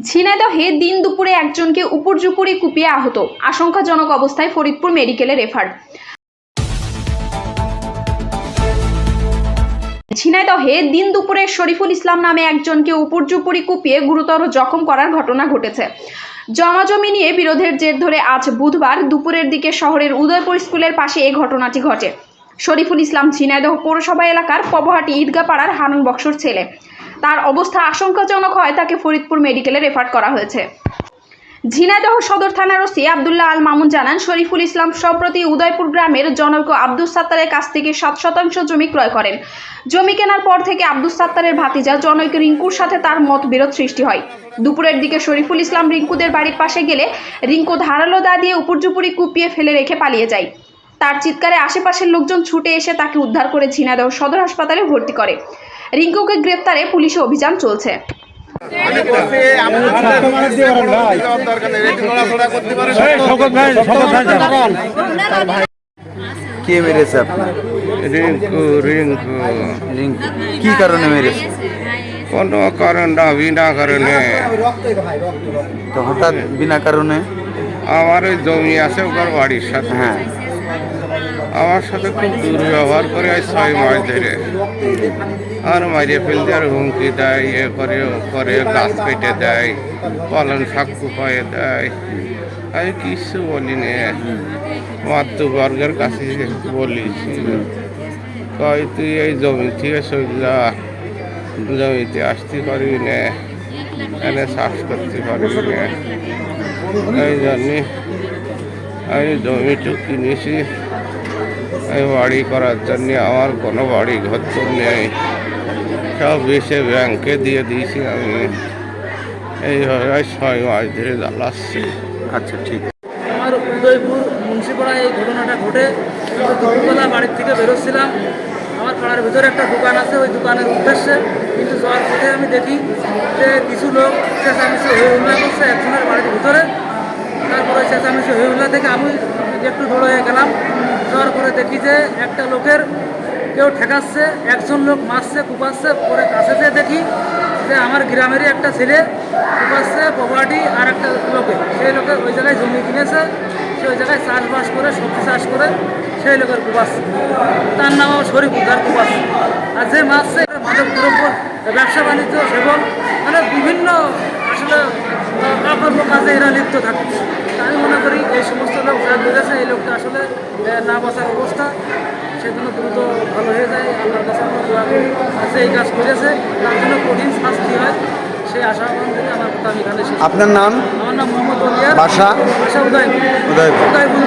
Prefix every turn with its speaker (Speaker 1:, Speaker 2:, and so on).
Speaker 1: ঝিনাইদহে দিন দুপুরে একজনকে উপর্যুপুরি কুপিয়ে আহত। আশঙ্কাজনক অবস্থায় ফরিদপুর মেডিকেলে রেফার। ঝিনাইদহে দিন দুপুরে শরীফুল ইসলাম নামে একজনকে উপর্যুপুরি কুপিয়ে গুরুতর জখম করার ঘটনা ঘটেছে। জমাজমি নিয়ে বিরোধের জের ধরে আজ বুধবার দুপুরের দিকে শহরের উদয়পুর স্কুলের পাশে এই ঘটনাটি ঘটে। শরীফুল ইসলাম ঝিনাইদহ পৌরসভা এলাকার পবহাটি ঈদগাহ পাড়ার হানুন বক্সর ছেলে। তার অবস্থা আশঙ্কাজনক হয়, তাকে ফরিদপুর মেডিকেলে রেফার করা হয়েছে। ঝিনাইদহ সদর থানার ওসি আবদুল্লাহ আল মামুন জানান, শরীফুল ইসলাম সম্প্রতি উদয়পুর গ্রামের জনৈক আব্দুস সাত্তারের কাছ থেকে সাত শতাংশ জমি ক্রয় করেন। জমি কেনার পর থেকে আব্দুস সাত্তারের ভাতিজা জনৈক রিঙ্কুর সাথে তার মতবিরোধ সৃষ্টি হয়। দুপুরের দিকে শরীফুল ইসলাম রিঙ্কুদের বাড়ির পাশে গেলে রিঙ্কু ধারালো দা দিয়ে উপর্যুপুরি কুপিয়ে ফেলে রেখে পালিয়ে যায়। তার চিৎকারে আশেপাশের লোকজন ছুটে এসে তাকে উদ্ধার করে ঝিনাইদহ সদর হাসপাতালে ভর্তি করে। রিঙ্কুকে গ্রেপ্তারে পুলিশে অভিযান চলছে।
Speaker 2: কে মেরেছে আপনার?
Speaker 3: রিঙ্কু রিঙ্কু।
Speaker 2: রিঙ্কু কি কারণে মেরেছে?
Speaker 3: কোনো কারণ না বিনা কারণে।
Speaker 2: তো হঠাৎ বিনা কারণে?
Speaker 3: আমার ওই জমি আছে ওর বাড়ির সাথে।
Speaker 2: হ্যাঁ।
Speaker 3: আমার সাথে খুব দুর্ব্যবহার করে আজ ছয় মাস ধরে। আর মারিয়ে ফেলতে আর হুমকি দেয়, এ করে, ও করে, গাছ কেটে দেয় পালন শাক কুপায়ে দেয়। আমি কিছু বলি নে মাতৃবর্গের কাছে বলিছি কয় তুই এই জমি থেকে সইলা জমিতে আসতে পারবি না, এনে চাষ করতে পারবি না। এই জন্যে আমি জমিটু কিনেছি। বাড়ি করার জন্য আমার কোনো বাড়ি ঘর তো নেই। সব এসে ব্যাংকে দিয়ে দিয়েছি আমি। এইভাবে ছয় মাস ধরে জ্বালাচ্ছি।
Speaker 2: আচ্ছা ঠিক
Speaker 4: আমার উদয়পুর মুন্সিপাড়ায় এই ঘটনাটা ঘটে। দুপুরবেলা বাড়ির থেকে বেরোচ্ছিলাম। আমার পাড়ার ভিতরে একটা দোকান আছে ওই দোকানের উদ্দেশ্যে। কিন্তু যাওয়ার পথে আমি দেখি যে কিছু লোক চেঁচামেচি হয়ে হুল্লা করছে একজনের বাড়ির ভিতরে। তারপরে চেঁচামেচি হয়ে হুল্লা থেকে আমি একটু দৌড় হয়ে গেলাম। যাওয়ার পরে দেখি যে একটা লোকের কেউ ঠেকাচ্ছে, একজন লোক মারছে, কুপাচ্ছে, পরে কাছে যেয়ে দেখি যে আমার গ্রামেরই একটা ছেলে কুপাচ্ছে প্রপার্টি আর একটা লোকে। সেই লোকে ওই জায়গায় জমি কিনেছে, সে ওই জায়গায় চাষবাস করে, সবজি চাষ করে সেই লোকের কুপাচ্ছে। তার নাম আমার শরীফ উদ্ধার কুপাচ্ছে। আর যে মারছে মাদক দ্রব্য, ব্যবসা বাণিজ্য, সেবন মানে বিভিন্ন আসলে অকর্ম কাজে এরা লিপ্ত থাকে। আমি মনে করি এই সমস্ত লোক যা বেড়েছে এই লোকটা আসলে না বাঁচার অবস্থা সেজন্য দ্রুত ভালো হয়ে যায়। আল্লাহর কাছে আমরা দোয়া করি আর এই কাজ করেছে তার জন্য কঠিন শাস্তি হয়। সেই আশা থেকে আমার কথা আমি এখানে
Speaker 2: আপনার নাম?
Speaker 4: আমার নাম মোহাম্মদ
Speaker 2: বাসা?
Speaker 4: বাসা উদয়
Speaker 2: উদয়পুর।
Speaker 4: উদয়পুর